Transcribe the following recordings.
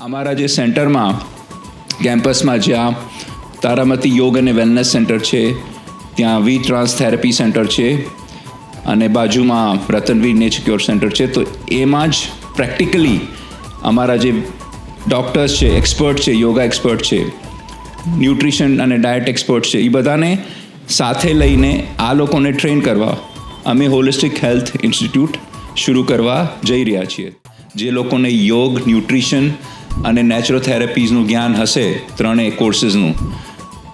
અમારા જે સેન્ટરમાં, કેમ્પસમાં જ્યાં તારામતી યોગ અને વેલનેસ સેન્ટર છે, ત્યાં વી ટ્રાન્સ થેરેપી સેન્ટર છે, અને બાજુમાં રતનવીર નેચક્યોર સેન્ટર છે, તો એમાં જ પ્રેક્ટિકલી અમારા જે ડૉક્ટર્સ છે, એક્સપર્ટ છે, યોગા એક્સપર્ટ છે, ન્યુટ્રિશન અને ડાયટ એક્સપર્ટ છે એ બધાને સાથે લઈને આ લોકોને ટ્રેન કરવા અમે હોલિસ્ટિક હેલ્થ ઇન્સ્ટિટ્યૂટ શરૂ કરવા જઈ રહ્યા છીએ. જે લોકોને યોગ, ન્યુટ્રિશન અને નેચરોથેરેપીઝનું જ્ઞાન હશે ત્રણેય કોર્સીસનું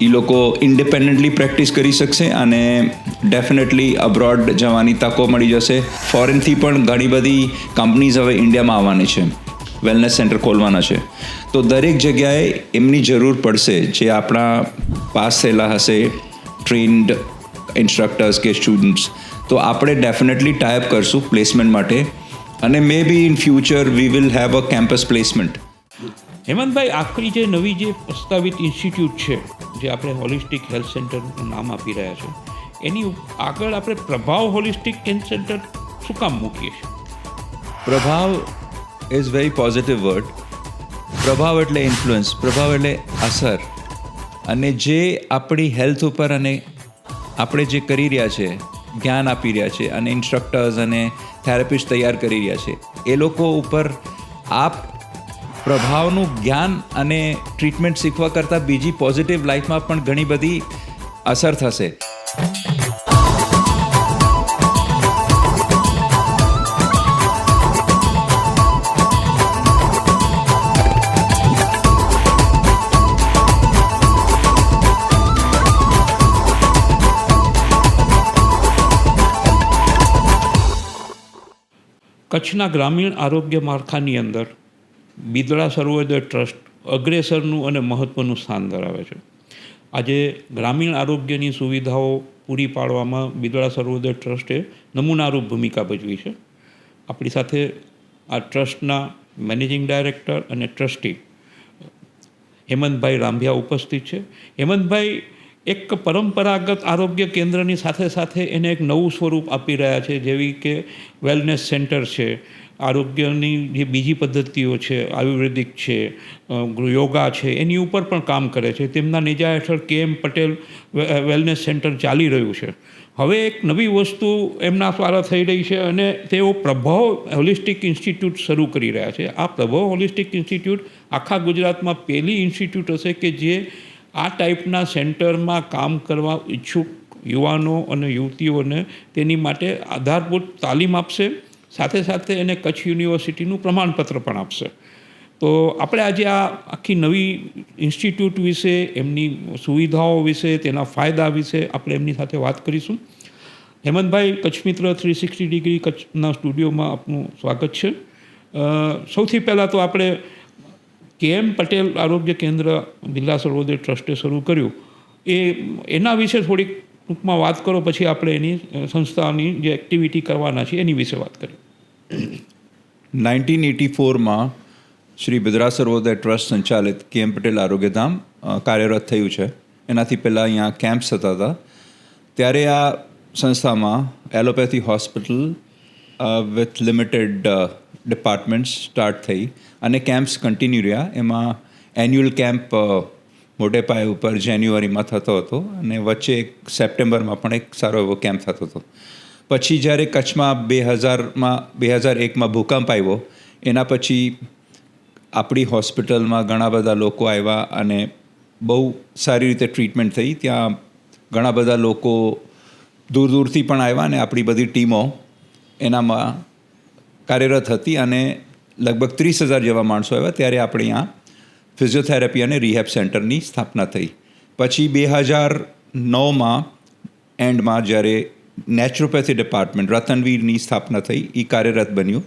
એ લોકો ઇન્ડિપેન્ડન્ટલી પ્રેક્ટિસ કરી શકશે અને ડેફિનેટલી અબ્રોડ જવાની તકો મળી જશે. ફોરેનથી પણ ઘણી બધી કંપનીઝ હવે ઇન્ડિયામાં આવવાની છે. વેલનેસ સેન્ટર ખોલવાના છે. તો દરેક જગ્યાએ એમની જરૂર પડશે. જે આપણા પાસ થયેલા હશે ટ્રેન્ડ ઇન્સ્ટ્રક્ટર્સ કે સ્ટુડન્ટ્સ તો આપણે ડેફિનેટલી ટાઈપ કરશું પ્લેસમેન્ટ માટે. અને may be in future we will have a campus placement Hemantbhai, આખરી જે નવી જે પ્રસ્તાવિત ઇન્સ્ટિટ્યૂટ છે, જે આપણે હોલિસ્ટિક હેલ્થ સેન્ટરનું નામ આપી રહ્યા છે, એની આગળ આપણે પ્રભાવ હોલિસ્ટિક હેલ્થ સેન્ટર શું કામ મૂકીએ છીએ? પ્રભાવ ઇઝ વેરી પોઝિટિવ વર્ડ પ્રભાવ એટલે ઇન્ફ્લુઅન્સ પ્રભાવ એટલે અસર. અને જે આપણી હેલ્થ ઉપર અને આપણે જે કરી રહ્યા છે, જ્ઞાન આપી રહ્યા છે, અને ઇન્સ્ટ્રક્ટર્સ અને થેરાપિસ્ટ તૈયાર કરી રહ્યા છે, એ લોકો ઉપર આપ પ્રભાવનું જ્ઞાન અને ટ્રીટમેન્ટ શીખવા કરતાં બીજી પોઝિટિવ લાઈફમાં પણ ઘણી બધી અસર થશે. કચ્છના ગ્રામીણ આરોગ્ય માળખાની અંદર બિદડા સર્વોદય ટ્રસ્ટ અગ્રેસરનું અને મહત્ત્વનું સ્થાન ધરાવે છે. આજે ગ્રામીણ આરોગ્યની સુવિધાઓ પૂરી પાડવામાં બિદડા સર્વોદય ટ્રસ્ટે નમૂનારૂપ ભૂમિકા ભજવી છે. આપણી સાથે આ ટ્રસ્ટના મેનેજિંગ ડાયરેક્ટર અને ટ્રસ્ટી હેમંતભાઈ રાંભિયા ઉપસ્થિત છે. હેમંતભાઈ એક પરંપરાગત આરોગ્ય કેન્દ્રની સાથે સાથે એને એક નવું સ્વરૂપ આપી રહ્યા છે, જેવી કે વેલનેસ સેન્ટર છે, આરોગ્યની જે બીજી પદ્ધતિઓ છે, આયુર્વેદિક છે યોગા છે, એની ઉપર પણ કામ કરે છે. તેમના નેજા હેઠળ કે એમ પટેલ વેલનેસ સેન્ટર ચાલી રહ્યું છે. હવે એક નવી વસ્તુ એમના દ્વારા થઈ રહી છે અને તેઓ પ્રભાવ હોલિસ્ટિક ઇન્સ્ટિટ્યૂટ શરૂ કરી રહ્યા છે. આ પ્રભાવ હોલિસ્ટિક ઇન્સ્ટિટ્યૂટ આખા ગુજરાતમાં પહેલી ઇન્સ્ટિટ્યૂટ હશે કે જે આ ટાઈપના સેન્ટરમાં કામ કરવા ઈચ્છુક યુવાનો અને યુવતીઓને તેની માટે આધારભૂત તાલીમ આપશે. સાથે સાથે એને કચ્છ યુનિવર્સિટીનું પ્રમાણપત્ર પણ આપશે. તો આપણે આજે આ આખી નવી ઇન્સ્ટિટ્યૂટ વિશે, એમની સુવિધાઓ વિશે, તેના ફાયદા વિશે આપણે એમની સાથે વાત કરીશું. હેમંતભાઈ, કચ્છ મિત્ર થ્રી સિક્સટી ડિગ્રી કચ્છના સ્ટુડિયોમાં આપનું સ્વાગત છે. સૌથી પહેલાં તો આપણે કે એમ પટેલ આરોગ્ય કેન્દ્ર જિલ્લા સર્વોદય ટ્રસ્ટે શરૂ કર્યું? એ, એના વિશે થોડીક ટૂંકમાં વાત કરો, પછી આપણે એની સંસ્થાની જે એક્ટિવિટી કરવાના છે, એની વિશે વાત કરીએ. નાઇન્ટીન એટી ફોરમાં શ્રી બિદરા સર્વોદય ટ્રસ્ટ સંચાલિત કે એમ પટેલ આરોગ્યધામ કાર્યરત થયું છે. એનાથી પહેલાં અહીંયા કેમ્પ્સ થતા હતા. ત્યારે આ સંસ્થામાં allopathy hospital with limited departments start થઈ. અને કેમ્પ્સ કન્ટિન્યુ રહ્યા. એમાં એન્યુઅલ કેમ્પ મોટે પાયે ઉપર જાન્યુઆરીમાં થતો હતો અને વચ્ચે એક સપ્ટેમ્બરમાં પણ એક સારો એવો કેમ્પ થતો હતો. પછી જ્યારે કચ્છમાં બે હજારમાં, બે હજાર એકમાં ભૂકંપ આવ્યો, એના પછી આપણી હોસ્પિટલમાં ઘણા બધા લોકો આવ્યા અને બહુ સારી રીતે ટ્રીટમેન્ટ થઈ. ત્યાં ઘણા બધા લોકો દૂર દૂરથી પણ આવ્યા અને આપણી બધી ટીમો એનામાં કાર્યરત હતી અને લગભગ ત્રીસ હજાર જેવા માણસો આવ્યા ત્યારે આપણે અહીંયા ફિઝિયોથેરાપી અને રિહેબ સેન્ટરની સ્થાપના થઈ. પછી બે હજાર નવમાં એન્ડમાં જ્યારે નેચરોપેથી ડિપાર્ટમેન્ટ રતનવીરની સ્થાપના થઈ, એ કાર્યરત બન્યું.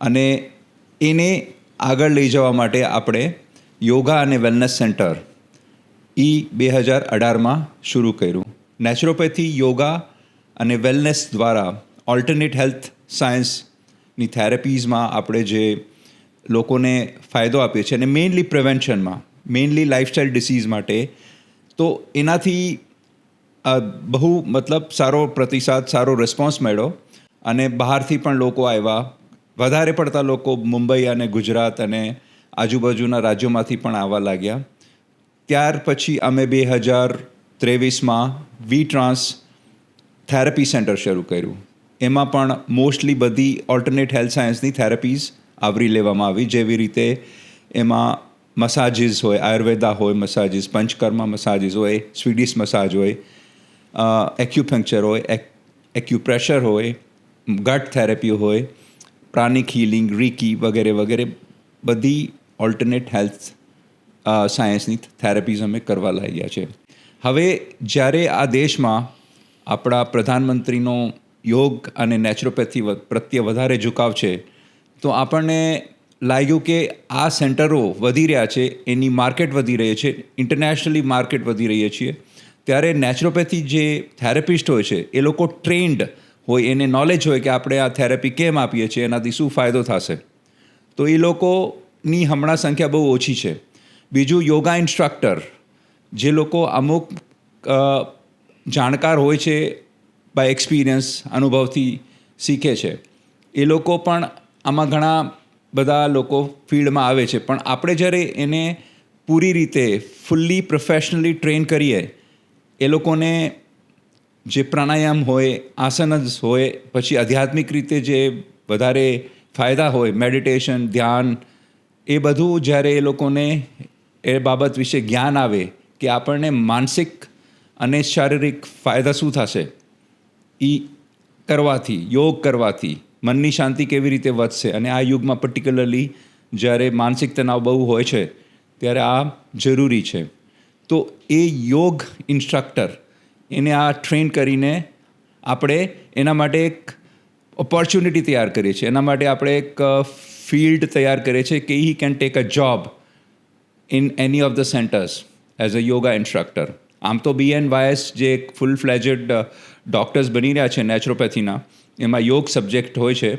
અને એને આગળ લઈ જવા માટે આપણે યોગા અને વેલનેસ સેન્ટર એ બે હજાર અઢારમાં શરૂ કર્યું. નેચરોપેથી યોગા અને વેલનેસ દ્વારા ઓલ્ટરનેટ હેલ્થ સાયન્સની થેરેપીઝમાં આપણે જે લોકોને ફાયદો આપીએ છીએ અને મેઇનલી પ્રિવેન્શનમાં મેઇનલી લાઇફસ્ટાઇલ ડિસીઝ માટે, તો એનાથી બહુ મતલબ સારો પ્રતિસાદ, સારો રિસ્પોન્સ મળ્યો અને બહારથી પણ લોકો આવ્યા. વધારે પડતા લોકો મુંબઈ અને ગુજરાત અને આજુબાજુના રાજ્યોમાંથી પણ આવવા લાગ્યા. ત્યાર પછી અમે બે હજાર ત્રેવીસમાં વી ટ્રાન્સ થેરપી સેન્ટર શરૂ કર્યું. એમાં પણ મોસ્ટલી બધી ઓલ્ટરનેટ હેલ્થ સાયન્સની થેરપીઝ આવરી લેવામાં આવી. જેવી રીતે એમાં મસાજીસ હોય આયુર્વેદા હોય મસાજીસ પંચકર્મા મસાજીસ હોય સ્વીડિશ મસાજ હોય એક્યુપંક્ચર હોય એક્યુપ્રેશર હોય ગટ થેરેપી હોય પ્રાણિક હિલિંગ રીકી વગેરે વગેરે બધી ઓલ્ટરનેટ હેલ્થ સાયન્સની થેરેપીઝ અમે કરવા લાગ્યા છે. હવે જ્યારે આ દેશમાં આપણા પ્રધાનમંત્રીનો યોગ અને નેચરોપેથી પ્રત્યે વધારે ઝુકાવ છે, તો આપણને લાગ્યું કે આ સેન્ટરો વધી રહ્યા છે, એની માર્કેટ વધી રહી છે ઇન્ટરનેશનલી માર્કેટ વધી રહીએ છીએ ત્યારે નેચરોપેથી જે થેરેપિસ્ટ હોય છે, એ લોકો ટ્રેન્ડ હોય, એને નોલેજ હોય કે આપણે આ થેરેપી કેમ આપીએ છીએ, એનાથી શું ફાયદો થશે. તો એ લોકોની હમણાં સંખ્યા બહુ ઓછી છે. બીજું યોગા ઇન્સ્ટ્રક્ટર જે લોકો અમુક જાણકાર હોય છે બાય એક્સપિરિયન્સ અનુભવથી શીખે છે. એ લોકો પણ આમાં ઘણા બધા લોકો ફિલ્ડમાં આવે છે. પણ આપણે જ્યારે એને પૂરી રીતે ફૂલ્લી પ્રોફેશનલી ટ્રેન કરીએ, એ લોકોને જે પ્રાણાયામ હોય, આસન જ હોય, પછી આધ્યાત્મિક રીતે જે વધારે ફાયદા હોય મેડિટેશન ધ્યાન, એ બધું જ્યારે એ લોકોને એ બાબત વિશે જ્ઞાન આવે કે આપણને માનસિક અને શારીરિક ફાયદા શું થશે એ કરવાથી, યોગ કરવાથી મનની શાંતિ કેવી રીતે વધશે? અને આ યુગમાં પર્ટિક્યુલરલી જ્યારે માનસિક તણાવ બહુ હોય છે, ત્યારે આ જરૂરી છે. તો એ યોગ ઇન્સ્ટ્રક્ટર એને આ ટ્રેન કરીને આપણે એના માટે એક ઓપોર્ચ્યુનિટી તૈયાર કરીએ છીએ. એના માટે આપણે એક ફિલ્ડ તૈયાર કરીએ છીએ કે he can take a job in any of the centers as a yoga instructor આમ તો બી એન વાયસ જે એક ફૂલ ફ્લેજેડ ડૉક્ટર્સ બની રહ્યા છે નેચરોપેથીના એમાં યોગ સબ્જેક્ટ હોય છે,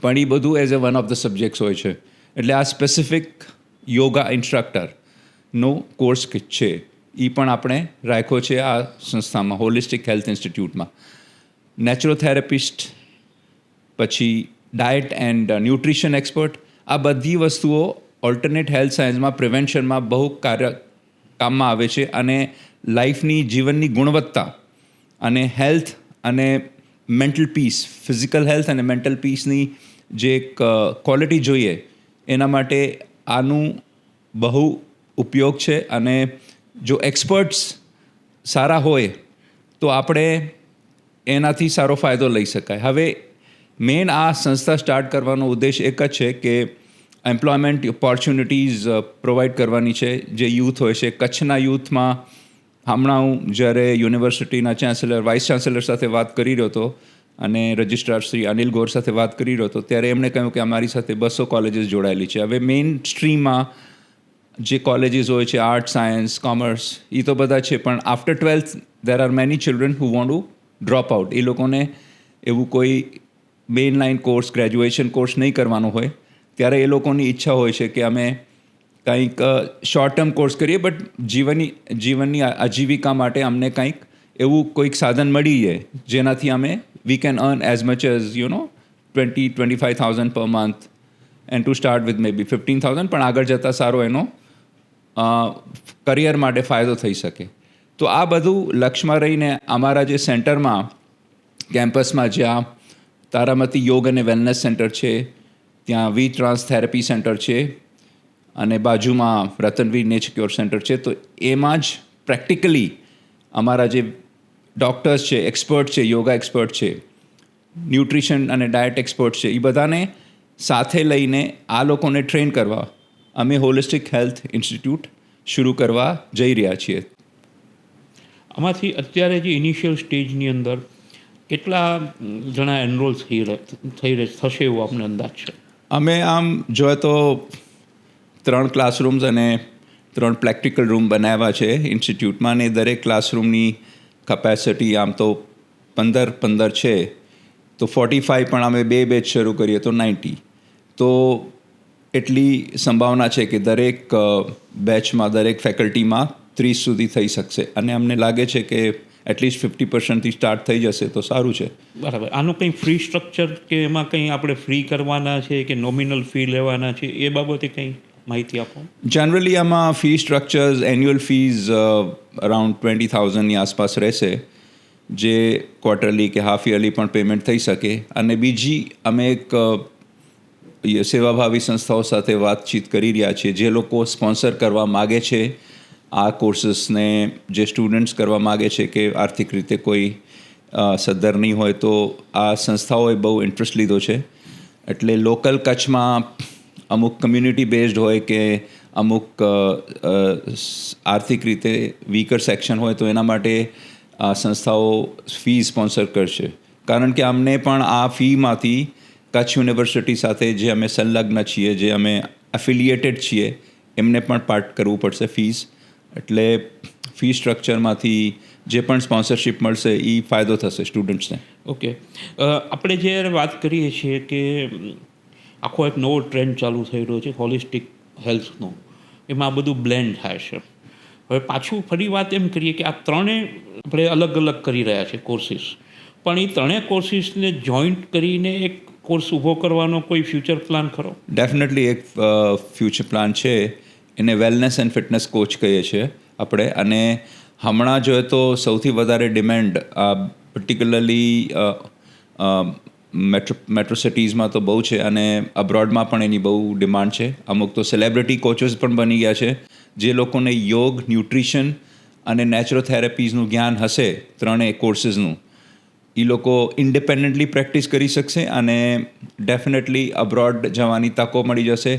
પણ એ બધું as a one of the subjects હોય છે. એટલે આ સ્પેસિફિક યોગા ઇન્સ્ટ્રક્ટરનો કોર્સ છે એ પણ આપણે રાખ્યો છે આ સંસ્થામાં હોલિસ્ટિક હેલ્થ ઇન્સ્ટિટ્યૂટમાં નેચરોથેરાપિસ્ટ પછી ડાયટ એન્ડ ન્યુટ્રિશન એક્સપર્ટ આ બધી વસ્તુઓ ઓલ્ટરનેટ હેલ્થ સાયન્સમાં પ્રિવેન્શનમાં બહુ કાર્ય કામમાં આવે છે અને લાઈફની જીવનની ગુણવત્તા અને હેલ્થ અને મેન્ટલ પીસ, ફિઝિકલ હેલ્થ અને મેન્ટલ પીસની જે એક ક્વોલિટી જોઈએ, એના માટે આનું બહુ ઉપયોગ છે અને જો એક્સપર્ટ્સ સારા હોય, તો આપણે એનાથી સારો ફાયદો લઈ શકાય. હવે, મેઇન આ સંસ્થા સ્ટાર્ટ કરવાનો ઉદ્દેશ એક જ છે કે એમ્પ્લોયમેન્ટ ઓપોર્ચ્યુનિટીઝ પ્રોવાઈડ કરવાની છે. જે યુથ હોય છે, કચ્છના યુથમાં હમણાં હું જ્યારે યુનિવર્સિટીના ચાન્સેલર વાઇસ ચાન્સેલર સાથે વાત કરી રહ્યો હતો અને રજિસ્ટ્રાર શ્રી અનિલ ગોર સાથે વાત કરી રહ્યો હતો, ત્યારે એમણે કહ્યું કે અમારી સાથે બસો કોલેજીસ જોડાયેલી છે. હવે મેઇન સ્ટ્રીમમાં જે કોલેજીસ હોય છે આર્ટ સાયન્સ કોમર્સ એ તો બધા છે, પણ after twelfth there are many children who want to drop out એ લોકોને એવું કોઈ main line course graduation course નહીં કરવાનો હોય. ત્યારે એ લોકોની ઈચ્છા હોય છે કે અમે કંઈક શોર્ટ ટર્મ કોર્સ કરીએ બટ જીવનની જીવનની આજીવિકા માટે અમને કંઈક એવું કોઈક સાધન મળી જાય, જેનાથી અમે we can earn as much as you know twenty twenty five thousand per month and to start with may be fifteen thousand પણ આગળ જતાં સારો એનો કરિયર માટે ફાયદો થઈ શકે. તો આ બધું લક્ષમાં રહીને અમારા જે સેન્ટરમાં, કેમ્પસમાં જ્યાં તારામતી યોગ અને વેલનેસ સેન્ટર છે, ત્યાં વી ટ્રાન્સ થેરેપી સેન્ટર છે અને બાજુમાં રતનવીર નેચક્યોર સેન્ટર છે તો એમાં જ પ્રેક્ટિકલી અમારા જે ડૉક્ટર્સ છે એક્સપર્ટ છે યોગા એક્સપર્ટ છે ન્યુટ્રિશન અને ડાયટ એક્સપર્ટ છે એ બધાને સાથે લઈને આ લોકોને ટ્રેન કરવા અમે હોલિસ્ટિક હેલ્થ ઇન્સ્ટિટ્યૂટ શરૂ કરવા જઈ રહ્યા છીએ. આમાંથી અત્યારે જે ઇનિશિયલ સ્ટેજની અંદર કેટલા જણા એનરોલ થઈ થઈ થશે એવો આપને અંદાજ છે? અમે આમ જોઈએ તો ત્રણ ક્લાસરૂમ્સ અને ત્રણ પ્રેક્ટિકલ રૂમ બનાવ્યા છે. ઇન્સ્ટિટ્યૂટમાં અને દરેક ક્લાસરૂમની કપેસિટી આમ તો પંદર પંદર છે. તો ફોર્ટી ફાઇવ પણ અમે બે બેચ શરૂ કરીએ તો નાઇન્ટી તો એટલી સંભાવના છે કે દરેક બેચમાં દરેક ફેકલ્ટીમાં ત્રીસ સુધી થઈ શકશે. અને અમને લાગે છે કે એટલીસ્ટ ફિફ્ટી પર્સન્ટથી સ્ટાર્ટ થઈ જશે તો સારું છે. બરાબર. આનું કંઈ ફ્રી સ્ટ્રક્ચર કે એમાં કંઈ આપણે ફ્રી કરવાના છે કે નોમિનલ ફી લેવાના છે એ બાબતે કંઈ? માહિતી આપો. જનરલી આમાં fee structures annual fees around twenty થાઉઝન્ડની આસપાસ રહેશે. જે ક્વાર્ટરલી કે હાફ યરલી પણ પેમેન્ટ થઈ શકે. અને બીજી અમે એક સેવાભાવી સંસ્થાઓ સાથે વાતચીત કરી રહ્યા છીએ. જે લોકો સ્પોન્સર કરવા માગે છે, આ કોર્સીસને જે સ્ટુડન્ટ્સ કરવા માગે છે કે આર્થિક રીતે કોઈ સદ્ધર નહીં હોય તો આ સંસ્થાઓએ બહુ ઇન્ટરેસ્ટ લીધો છે. એટલે લોકલ કચ્છમાં અમુક કમ્યુનિટી બેઝડ હોય કે અમુક આર્થિક રીતે વીકર સેક્શન હોય તો એના માટે આ સંસ્થાઓ ફી સ્પોન્સર કરશે. કારણ કે અમને પણ આ ફીમાંથી કચ્છ યુનિવર્સિટી સાથે જે અમે સંલગ્ન છીએ, જે અમે એફિલિએટેડ છીએ, એમને પણ પાર્ટ કરવું પડશે ફીસ એટલે ફી સ્ટ્રક્ચરમાંથી જે પણ સ્પોન્સરશિપ મળશે એ ફાયદો થશે સ્ટુડન્ટ્સને ઓકે આપણે જે વાત કરીએ છીએ કે આખો એક નવો ટ્રેન્ડ ચાલુ થઈ રહ્યો છે હોલિસ્ટિક હેલ્થનો એમાં આ બધું બ્લેન્ડ થાય છે. હવે પાછું ફરી વાત એમ કરીએ કે આ ત્રણેય આપણે અલગ અલગ કરી રહ્યા છે કોર્સિસ પણ એ ત્રણેય કોર્સિસને જોઈન્ટ કરીને એક કોર્સ ઊભો કરવાનો કોઈ ફ્યુચર પ્લાન ખરો? ડેફિનેટલી એક ફ્યુચર પ્લાન છે. એને વેલનેસ એન્ડ ફિટનેસ કોચ કહીએ છીએ આપણે. અને હમણાં જોઈએ તો સૌથી વધારે ડિમાન્ડ પર્ટિક્યુલરલી મેટ્રો મેટ્રો સિટીઝમાં તો બહુ છે અને અબ્રોડમાં પણ એની બહુ ડિમાન્ડ છે. અમુક તો સેલિબ્રિટી કોચિસ પણ બની ગયા છે, જે લોકોને યોગ ન્યુટ્રિશન અને નેચરોથેરાપીઝનું જ્ઞાન હશે ત્રણેય કોર્સીસનું એ લોકો ઇન્ડિપેન્ડન્ટલી પ્રેક્ટિસ કરી શકશે અને ડેફિનેટલી અબ્રોડ જવાની તકો મળી જશે.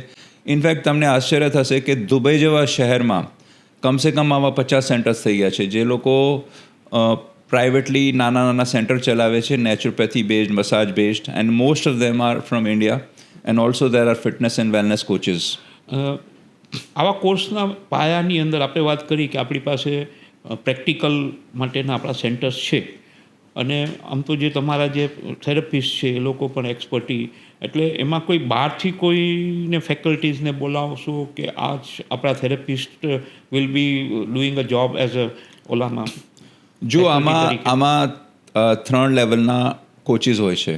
ઇનફેક્ટ તમને આશ્ચર્ય થશે કે દુબઈ જેવા શહેરમાં કમસે કમ આવા પચાસ સેન્ટર્સ થઈ ગયા છે, જે લોકો પ્રાઇવેટલી નાના નાના સેન્ટર ચલાવે છે naturopathy based massage based and most of them are from India and also there are fitness and wellness coaches આવા કોર્સના પાયાની અંદર આપણે વાત કરી કે આપણી પાસે પ્રેક્ટિકલ માટેના આપણા સેન્ટર્સ છે. અને આમ તો જે તમારા જે થેરપિસ્ટ છે, એ લોકો પણ એક્સપર્ટી એટલે એમાં કોઈ બહારથી કોઈને ફેકલ્ટીઝને બોલાવશો કે આ જ આપણા therapist will be doing a job as a ઓલામાં? જો આમાં આમાં ત્રણ લેવલના કોચિસ હોય છે.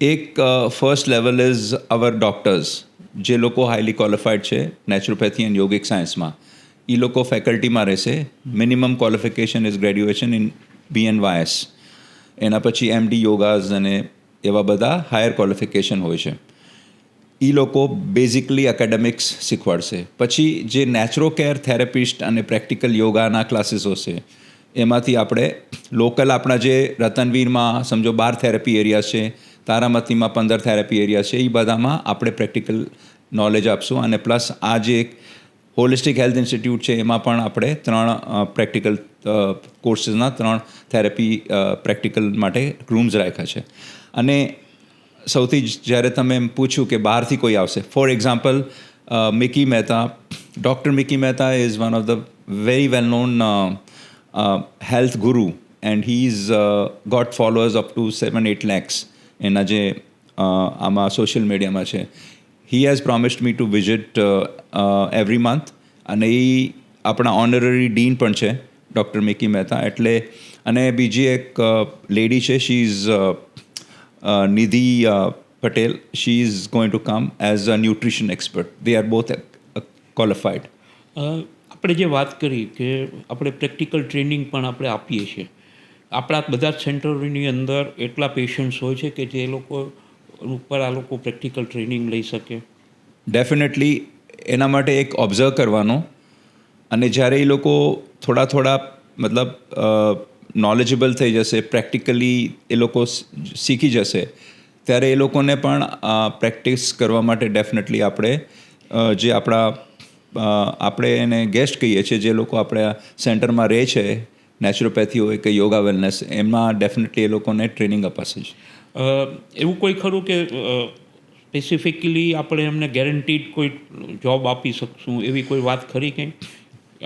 એક first level is our doctors જે લોકો હાઈલી ક્વોલિફાઈડ છે નેચરોપેથી એન્ડ યોગિક સાયન્સમાં એ લોકો ફેકલ્ટીમાં રહેશે. Minimum qualification is graduation in B N YS એના પછી એમડી યોગાઝ અને એવા બધા હાયર ક્વોલિફિકેશન હોય છે. એ લોકો બેઝિકલી એકેડેમિક્સ શીખવાડશે. પછી જે નેચરો કેર થેરેપિસ્ટ અને પ્રેક્ટિકલ યોગાના ક્લાસીસ હશે એમાંથી આપણે લોકલ આપણા જે રતનવીરમાં સમજો બાર થેરેપી એરિયા છે, તારામતીમાં પંદર થેરેપી એરિયા છે, એ બધામાં આપણે પ્રેક્ટિકલ નોલેજ આપશું. અને પ્લસ આ જે એક હોલિસ્ટિક હેલ્થ ઇન્સ્ટિટ્યૂટ છે, એમાં પણ આપણે ત્રણ પ્રેક્ટિકલ કોર્સીસના ત્રણ થેરેપી પ્રેક્ટિકલ માટે રૂમ્સ રાખ્યા છે. અને સૌથી જ્યારે તમે એમ પૂછ્યું કે બહારથી કોઈ આવશે for example Mickey Mehta doctor Mickey Mehta is one of the very well known health guru and he is got followers up to seven eight lakhs એના જે આમાં સોશિયલ મીડિયામાં છે he has promised me to visit every month અને એ આપણા honorary dean પણ છે ડૉક્ટર મિકી મહેતા એટલે અને બીજી એક લેડી છે she is Nidhi Patel she is going to come as a nutrition expert they are both are આપણે જે વાત કરી કે આપણે પ્રેક્ટિકલ ટ્રેનિંગ પણ આપણે આપીએ છીએ. આપણા બધા જ સેન્ટરોની અંદર એટલા પેશન્ટ્સ હોય છે કે જે લોકો ઉપર આ લોકો પ્રેક્ટિકલ ટ્રેનિંગ લઈ શકે. ડેફિનેટલી એના માટે એક ઓબ્ઝર્વ કરવાનો અને જ્યારે એ લોકો થોડા થોડા મતલબ નોલેજેબલ થઈ જશે પ્રેક્ટિકલી એ લોકો શીખી જશે, ત્યારે એ લોકોને પણ પ્રેક્ટિસ કરવા માટે ડેફિનેટલી આપણે જે આપણા આપણે એને ગેસ્ટ કહીએ છીએ જે લોકો આપણે સેન્ટરમાં રહે છે નેચરોપેથી હોય કે યોગા વેલનેસ એમાં ડેફિનેટલી એ લોકોને ટ્રેનિંગ અપાશે છે એવું કોઈ ખરું કે સ્પેસિફિકલી આપણે એમને ગેરંટીડ કોઈ જોબ આપી શકશું? એવી કોઈ વાત ખરી કંઈ?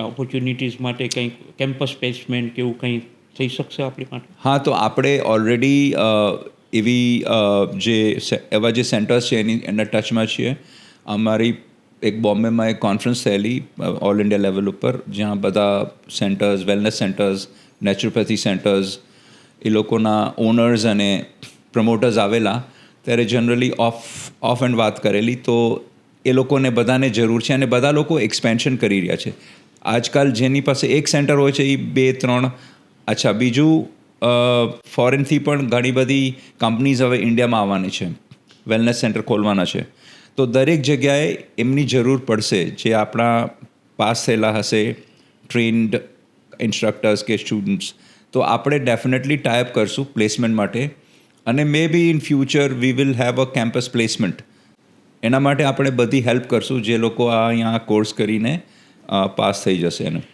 ઓપોર્ચ્યુનિટીઝ માટે કંઈક કેમ્પસ પ્લેસમેન્ટ કે એવું કંઈ થઈ શકશે આપણી માટે? હા તો આપણે ઓલરેડી એવી જે એવા જે સેન્ટર્સ છે એની એના ટચમાં છીએ. અમારી એક બોમ્બેમાં એક કોન્ફરન્સ થયેલી ઓલ ઇન્ડિયા લેવલ ઉપર જ્યાં બધા centres wellness centres naturopathy centres એ લોકોના ઓનર્સ અને પ્રમોટર્સ આવેલા ત્યારે જનરલી ઓફ ઓફ એન્ડ વાત કરેલી તો એ લોકોને બધાને જરૂર છે અને બધા લોકો એક્સપેન્શન કરી રહ્યા છે આજકાલ જેની પાસે એક સેન્ટર હોય છે એ બે ત્રણ અચ્છા બીજું ફોરેનથી પણ ઘણી બધી કંપનીઝ હવે ઇન્ડિયામાં આવવાની છે વેલનેસ સેન્ટર ખોલવાના છે તો દરેક જગ્યાએ એમની જરૂર પડશે જે આપણા પાસ થયેલા હશે ટ્રેન્ડ ઇન્સ્ટ્રક્ટર્સ કે સ્ટુડન્ટ્સ તો આપણે ડેફિનેટલી ટાઈપ કરશું પ્લેસમેન્ટ માટે. અને may be in future we will have a campus placement એના માટે આપણે બધી હેલ્પ કરશું જે લોકો આ અહીંયા કોર્સ કરીને પાસ થઈ જશે એનું.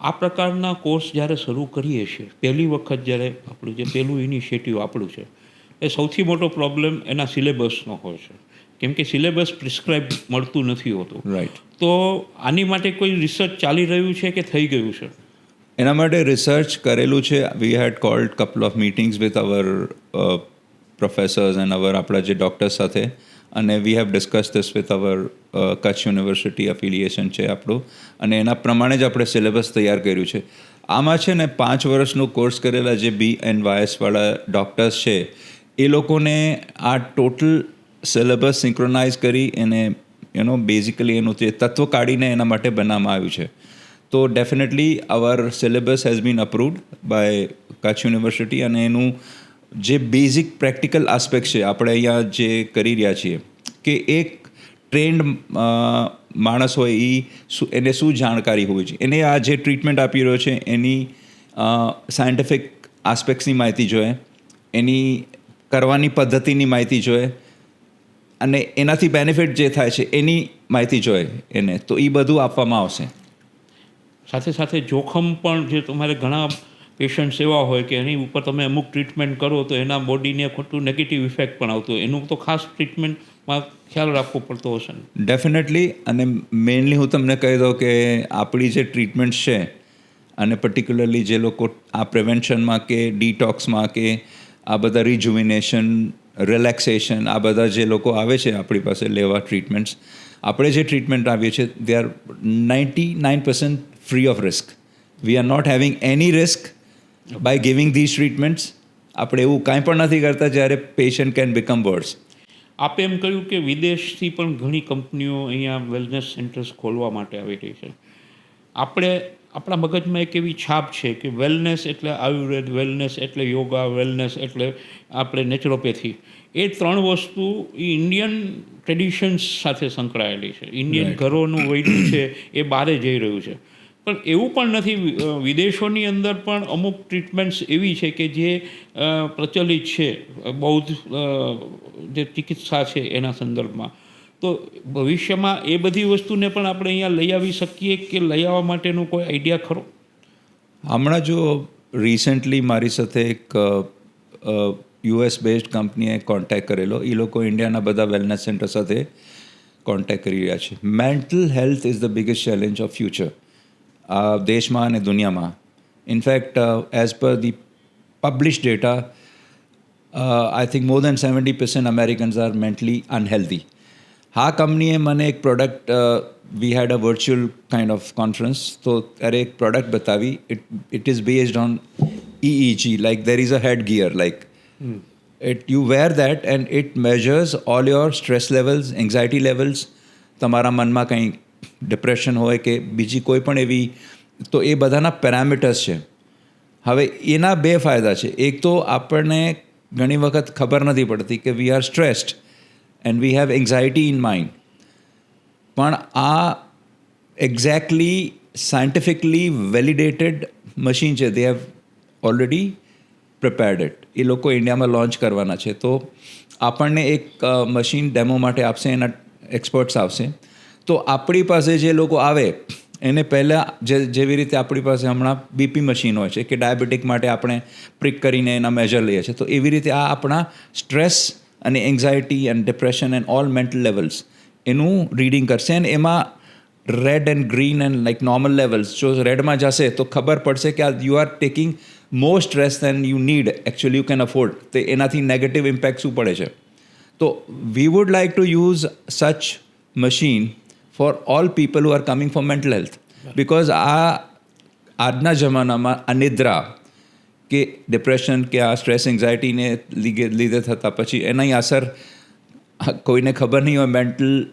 આ પ્રકારના કોર્સ જ્યારે શરૂ કરીએ છીએ, પહેલી વખત જ્યારે આપણું જે પહેલું ઇનિશિયેટિવ આપણું છે, એ સૌથી મોટો પ્રોબ્લેમ એના સિલેબસનો હોય છે. કેમ કે સિલેબસ પ્રિસ્ક્રાઇબ મળતું નથી હોતું. રાઈટ તો આની માટે કોઈ રિસર્ચ ચાલી રહ્યું છે કે થઈ ગયું છે? એના માટે રિસર્ચ કરેલું છે. We had called couple of meetings with our professors and our આપણા જે ડૉક્ટર્સ સાથે. અને we have discuss this with our Kutch university affiliation છે આપણું. અને એના પ્રમાણે જ આપણે સિલેબસ તૈયાર કર્યું છે. આમાં છે ને પાંચ વર્ષનો કોર્સ કરેલા જે બી એન વાયસવાળા ડૉક્ટર્સ છે એ લોકોને આ ટોટલ સિલેબસ સિંક્રોનાઇઝ કરી એને યુનો બેઝિકલી એનું જે તત્વ કાઢીને એના માટે બનાવવામાં આવ્યું છે. તો definitely our syllabus has been approved by Kutch university અને એનું જે બેઝિક પ્રેક્ટિકલ આસ્પેક્ટ છે, આપણે અહીંયા જે કરી રહ્યા છીએ, કે એક ટ્રેન્ડ માણસ હોય એ શું એને શું જાણકારી હોય છે એને આ જે ટ્રીટમેન્ટ આપી રહ્યો છે, એની સાયન્ટિફિક આસ્પેક્ટ્સની માહિતી જોઈએ, એની કરવાની પદ્ધતિની માહિતી જોઈએ અને એનાથી બેનિફિટ જે થાય છે એની માહિતી જોઈએ એને. તો એ બધું આપવામાં આવશે. સાથે સાથે જોખમ પણ જે તમારે ઘણા પેશન્ટ્સ એવા હોય કે એની ઉપર તમે અમુક ટ્રીટમેન્ટ કરો તો એના બોડીને ખોટું નેગેટિવ ઇફેક્ટ પણ આવતું હોય. એનું તો ખાસ ટ્રીટમેન્ટમાં ખ્યાલ રાખવો પડતો હશે ને. ડેફિનેટલી અને મેઇનલી હું તમને કહી દઉં કે આપણી જે ટ્રીટમેન્ટ છે અને પર્ટિક્યુલરલી જે લોકો આ પ્રિવેન્શનમાં કે ડીટોક્સમાં કે આ બધા રિજુવિનેશન રિલેક્સેશન આ બધા જે લોકો આવે છે આપણી પાસે લેવા ટ્રીટમેન્ટ્સ આપણે જે ટ્રીટમેન્ટ આવીએ છીએ they are ninety nine percent free of risk we are not having any risk by giving these treatments આપણે એવું કાંઈ પણ નથી કરતા જ્યારે પેશન્ટ કેન બીકમ વર્ડ્સ આપે એમ કહ્યું કે વિદેશથી પણ ઘણી કંપનીઓ અહીંયા વેલનેસ સેન્ટર્સ ખોલવા માટે આવી રહી છે. આપણે આપણા મગજમાં એક એવી છાપ છે કે વેલનેસ એટલે આયુર્વેદ વેલનેસ એટલે યોગા વેલનેસ એટલે આપણે નેચરોપેથી એ ત્રણ વસ્તુ એ ઇન્ડિયન ટ્રેડિશન્સ સાથે સંકળાયેલી છે. ઇન્ડિયન ઘરોનું વૈદ્ય છે એ બહારે જઈ રહ્યું છે. પણ એવું પણ નથી વિદેશોની અંદર પણ અમુક ટ્રીટમેન્ટ્સ એવી છે કે જે પ્રચલિત છે બૌદ્ધ જે ચિકિત્સા છે એના સંદર્ભમાં. તો ભવિષ્યમાં એ બધી વસ્તુને પણ આપણે અહીંયા લઈ આવી શકીએ કે લઈ આવવા માટેનો કોઈ આઈડિયા ખરો? હમણાં જો રિસેન્ટલી મારી સાથે એક યુએસ બેઝડ કંપનીએ કોન્ટેક્ટ કરેલો. એ લોકો ઇન્ડિયાના બધા વેલનેસ સેન્ટર સાથે કોન્ટેક્ટ કરી રહ્યા છે. Mental health is the biggest challenge of future આ દેશમાં અને દુનિયામાં. In fact as per the publish data I think more than seventy percent Americans are mentally unhealthy હા કંપનીએ મને એક product we had a virtual kind of conference તો ત્યારે એક પ્રોડક્ટ બતાવી. It it is based on EEG like there is a head gear like it you wear that and it measures all your stress levels anxiety levels તમારા મનમાં કંઈ depression હોય કે બીજી કોઈ પણ એવી તો એ બધાના પેરામીટર્સ છે. હવે એના બે ફાયદા છે. એક તો આપણને ઘણી વખત ખબર નથી પડતી કે we are stressed and we have anxiety in mind પણ આ એક્ઝેક્ટલી સાયન્ટિફિકલી વેલિડેટેડ મશીન છે. They have already prepared it એ લોકો ઇન્ડિયામાં લોન્ચ કરવાના છે. તો આપણને એક મશીન ડેમો માટે આપશે, એના એક્સપર્ટ્સ આવશે. તો આપણી પાસે જે લોકો આવે, એને પહેલાં જે, જેવી રીતે આપણી પાસે હમણાં બીપી મશીન હોય છે, કે ડાયાબિટીક માટે આપણે પ્રિક કરીને એના મેજર લઈએ છીએ, તો એવી રીતે આ આપણા સ્ટ્રેસ અને anxiety and depression and all mental levels એનું રીડિંગ કરશે અને એમાં red and green and like normal levels જો રેડમાં જશે તો ખબર પડશે કે આ you are taking more stress than you need actually you can afford તો એનાથી નેગેટિવ ઇમ્પેક્ટ શું પડે છે? તો we would like to use such machine for all people who are coming for mental health because આ આજના જમાનામાં અનિદ્રા કે ડિપ્રેશન કે આ સ્ટ્રેસ એન્ઝાયટીને લીધે લીધે થતા પછી એની અસર કોઈને ખબર નહીં હોય મેન્ટલ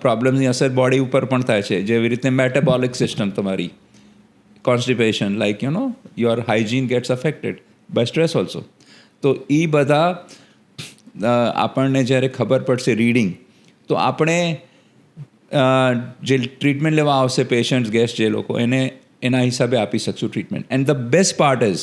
પ્રોબ્લેમની અસર બોડી ઉપર પણ થાય છે. જેવી રીતે મેટાબોલિક સિસ્ટમ તમારી. Constipation like you know your hygiene gets affected by stress also તો એ બધા આપણને જ્યારે ખબર પડશે રીડિંગ તો આપણે જે ટ્રીટમેન્ટ લેવા આવશે પેશન્ટ્સ ગેસ્ટ જે લોકો, એને એના હિસાબે આપી શકશું treatment and the best part is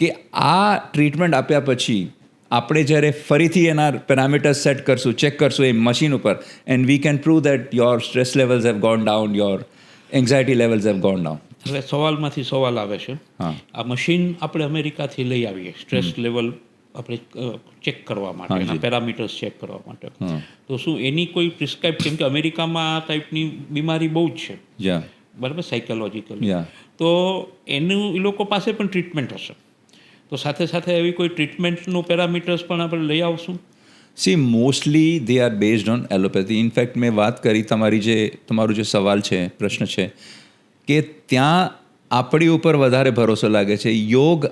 કે આ ટ્રીટમેન્ટ આપ્યા પછી આપણે જ્યારે ફરીથી એના પેરામીટર્સ સેટ કરશું ચેક કરશું એ મશીન ઉપર and we can prove that your stress levels have gone down your anxiety levels have gone down હવે સવાલમાંથી સવાલ આવે છે. આ મશીન આપણે અમેરિકાથી લઈ આવીએ સ્ટ્રેસ લેવલ આપણે ચેક કરવા માટે એના પેરામીટર્સ ચેક કરવા માટે. તો શું એની કોઈ પ્રિસ્ક્રાઇબ કેમ કે અમેરિકામાં આ ટાઈપની બીમારી બહુ જ છે. બરાબર સાયકોલોજીકલ તો એનું એ લોકો પાસે પણ ટ્રીટમેન્ટ હશે. તો સાથે સાથે એવી કોઈ ટ્રીટમેન્ટનું પેરામીટર્સ પણ આપણે લઈ આવશું? See mostly they are based on allopathy in fact મેં વાત કરી તમારી જે, તમારું જે સવાલ છે, પ્રશ્ન છે, કે ત્યાં આપણી ઉપર વધારે ભરોસો લાગે છે. યોગ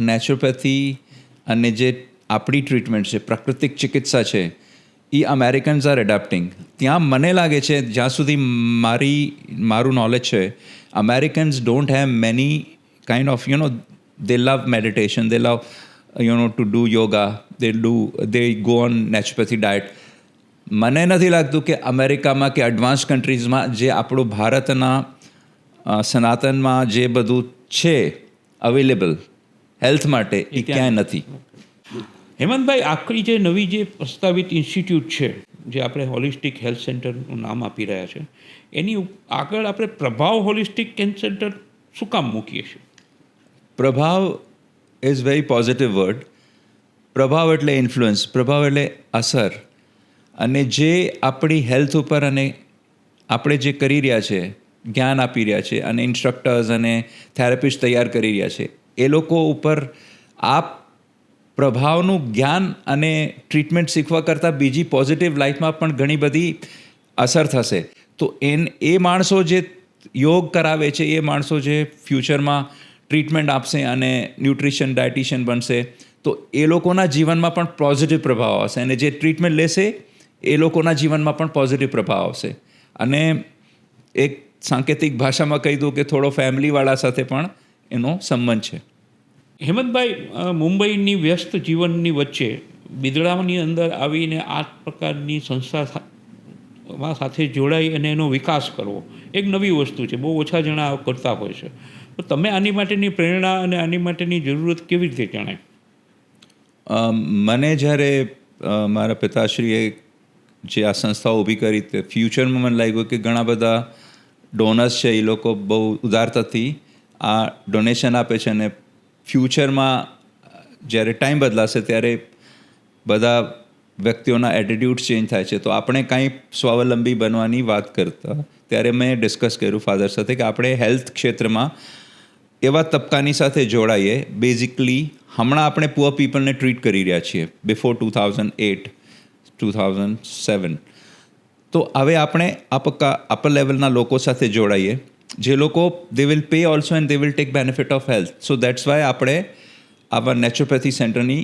નેચરોપેથી અને જે આપણી ટ્રીટમેન્ટ છે, પ્રાકૃતિક ચિકિત્સા છે, એ અમેરિકન્સ આર એડેપ્ટિંગ ત્યાં મને લાગે છે, જ્યાં સુધી મારી, મારું નોલેજ છે Americans don't have many kind of you know they love meditation they love you know to do yoga they do they go on naturopathy diet. મને નથી લાગતું કે અમેરિકામાં કે એડવાન્સ કન્ટ્રીઝમાં જે આપણું ભારતના સનાતનમાં જે બધું છે અવેલેબલ હેલ્થ માટે એ ક્યાંય નથી. હેમંતભાઈ આખરી જે નવી જે પ્રસ્તાવિત ઇન્સ્ટિટ્યૂટ છે જે આપણે હોલિસ્ટિક હેલ્થ સેન્ટરનું નામ આપી રહ્યા છે એની આગળ આપણે પ્રભાવ હોલિસ્ટિક હેલ્થ સેન્ટર શું કામ મૂકીએ છીએ? પ્રભાવ ઇઝ વેરી પોઝિટિવ વર્ડ પ્રભાવ એટલે ઇન્ફ્લુઅન્સ પ્રભાવ એટલે અસર. અને જે આપણી હેલ્થ ઉપર અને આપણે જે કરી રહ્યા છે, જ્ઞાન આપી રહ્યા છે અને ઇન્સ્ટ્રક્ટર્સ અને થેરાપિસ્ટ તૈયાર કરી રહ્યા છે, એ લોકો ઉપર આ પ્રભાવનું જ્ઞાન અને ટ્રીટમેન્ટ શીખવા કરતાં બીજી પોઝિટિવ લાઈફમાં પણ ઘણી બધી અસર થશે. તો એન, એ માણસો જે યોગ કરાવે છે, એ માણસો જે ફ્યુચરમાં ટ્રીટમેન્ટ આપશે અને ન્યુટ્રિશન, ડાયટિશિયન બનશે, તો એ લોકોના જીવનમાં પણ પોઝિટિવ પ્રભાવ આવશે. અને જે ટ્રીટમેન્ટ લેશે, એ લોકોના જીવનમાં પણ પોઝિટિવ પ્રભાવ આવશે. અને એક સાંકેતિક ભાષામાં કહી દઉં કે થોડો ફેમિલીવાળા સાથે પણ એનો સંબંધ છે. હેમંતભાઈ મુંબઈની વ્યસ્ત જીવનની વચ્ચે બિદડાની અંદર આવીને આ પ્રકારની સંસ્થા માં સાથે જોડાઈ અને એનો વિકાસ કરવો, એક નવી વસ્તુ છે. બહુ ઓછા જણા કરતા હોય છે. તો તમે આની માટેની પ્રેરણા અને આની માટેની જરૂરત કેવી રીતે જણાય મને જ્યારે મારા પિતાશ્રીએ જે આ સંસ્થા ઊભી કરી તે ફ્યુચરમાં મને લાગ્યું કે ઘણા બધા ડોનર્સ છે એ લોકો બહુ ઉદારતાથી આ ડોનેશન આપે છે અને ફ્યુચરમાં જ્યારે ટાઈમ બદલાશે ત્યારે બધા વ્યક્તિઓના એટીટ્યૂડ ચેન્જ થાય છે. તો આપણે કાંઈ સ્વાવલંબી બનવાની વાત કરતા, ત્યારે મેં ડિસ્કસ કર્યું ફાધર સાથે કે આપણે હેલ્થ ક્ષેત્રમાં એવા તબક્કાની સાથે જોડાઈએ. બેઝિકલી હમણાં આપણે પુઅર પીપલને ટ્રીટ કરી રહ્યા છીએ. Before two thousand eight two thousand seven તો હવે આપણે અપકા અપર લેવલના લોકો સાથે જોડાઈએ. જે લોકો they will pay also and they will take benefit of health so that's why આપણે આવા નેચરોપેથી સેન્ટરની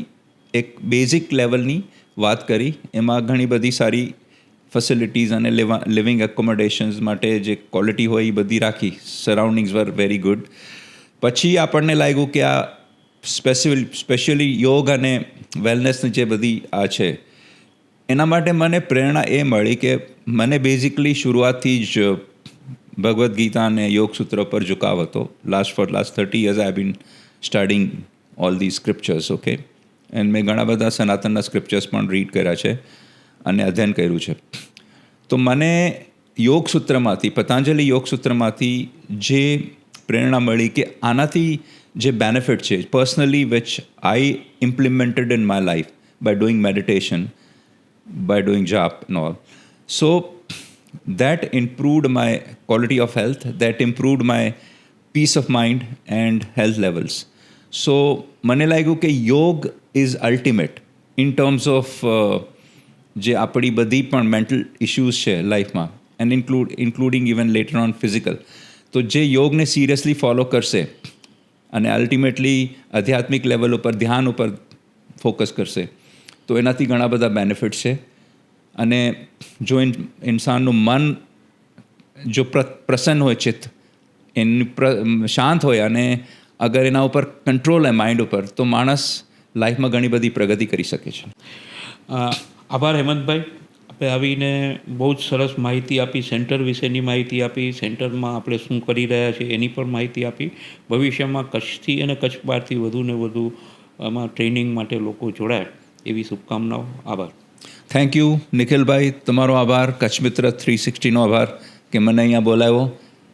એક બેઝિક લેવલની વાત કરી. એમાં ઘણી બધી સારી ફેસિલિટીઝ અને લેવા લિવિંગ એકોમોડેશન્સ માટે જે ક્વોલિટી હોય એ બધી રાખી. સરાઉન્ડિંગ્સ વર વેરી ગુડ પછી આપણને લાગ્યું કે આ સ્પેસિફિલ સ્પેશિયલી યોગ અને વેલનેસની જે બધી આ છે, એના માટે મને પ્રેરણા એ મળી કે મને બેઝિકલી શરૂઆતથી જ ભગવદ્ ગીતા અને યોગ સૂત્ર પર ઝુકાવ હતો. Last for last thirty years I been studying all the scriptures okay and મેં ઘણા બધા સનાતનના સ્ક્રિપ્ચર્સ પણ રીડ કર્યા છે અને અધ્યયન કર્યું છે. તો મને યોગ સૂત્રમાંથી, પતંજલિ યોગ સૂત્રમાંથી જે પ્રેરણા મળી કે આનાથી જે બેનિફિટ છે personally which I implemented in my life by doing meditation by doing jaap no so that improved my quality of health health, improved my peace of mind and health levels so મને લાગ્યું કે yog is ultimate in terms of જે આપણી બધી પણ mental issues છે લાઈફમાં and include including even later on physical તો જે યોગને સિરિયસલી ફોલો કરશે અને અલ્ટિમેટલી આધ્યાત્મિક લેવલ ઉપર, ધ્યાન ઉપર ફોકસ કરશે, તો એનાથી ઘણા બધા બેનિફિટ છે. અને જો ઇન્સાનનું મન જો પ્ર, પ્રસન્ન હોય, ચિત્ત, એની શાંત હોય અને અગર એના ઉપર કંટ્રોલ હોય માઇન્ડ ઉપર, તો માણસ લાઈફમાં ઘણી બધી પ્રગતિ કરી શકે છે. આભાર હેમંતભાઈ. આપણે આવીને બહુ જ સરસ માહિતી આપી, સેન્ટર વિશેની માહિતી આપી, સેન્ટરમાં આપણે શું કરી રહ્યા છીએ એની પણ માહિતી આપી. ભવિષ્યમાં કચ્છથી અને કચ્છ બહારથી વધુ ને વધુ આમાં ટ્રેનિંગ માટે લોકો જોડાય. એવી શુભકામનાઓ. આભાર. Thank you Nikhilbhai. તમારો આભાર. કચ્છ મિત્ર થ્રી સિક્સટીનો આભાર કે મને અહીંયા બોલાવ્યો.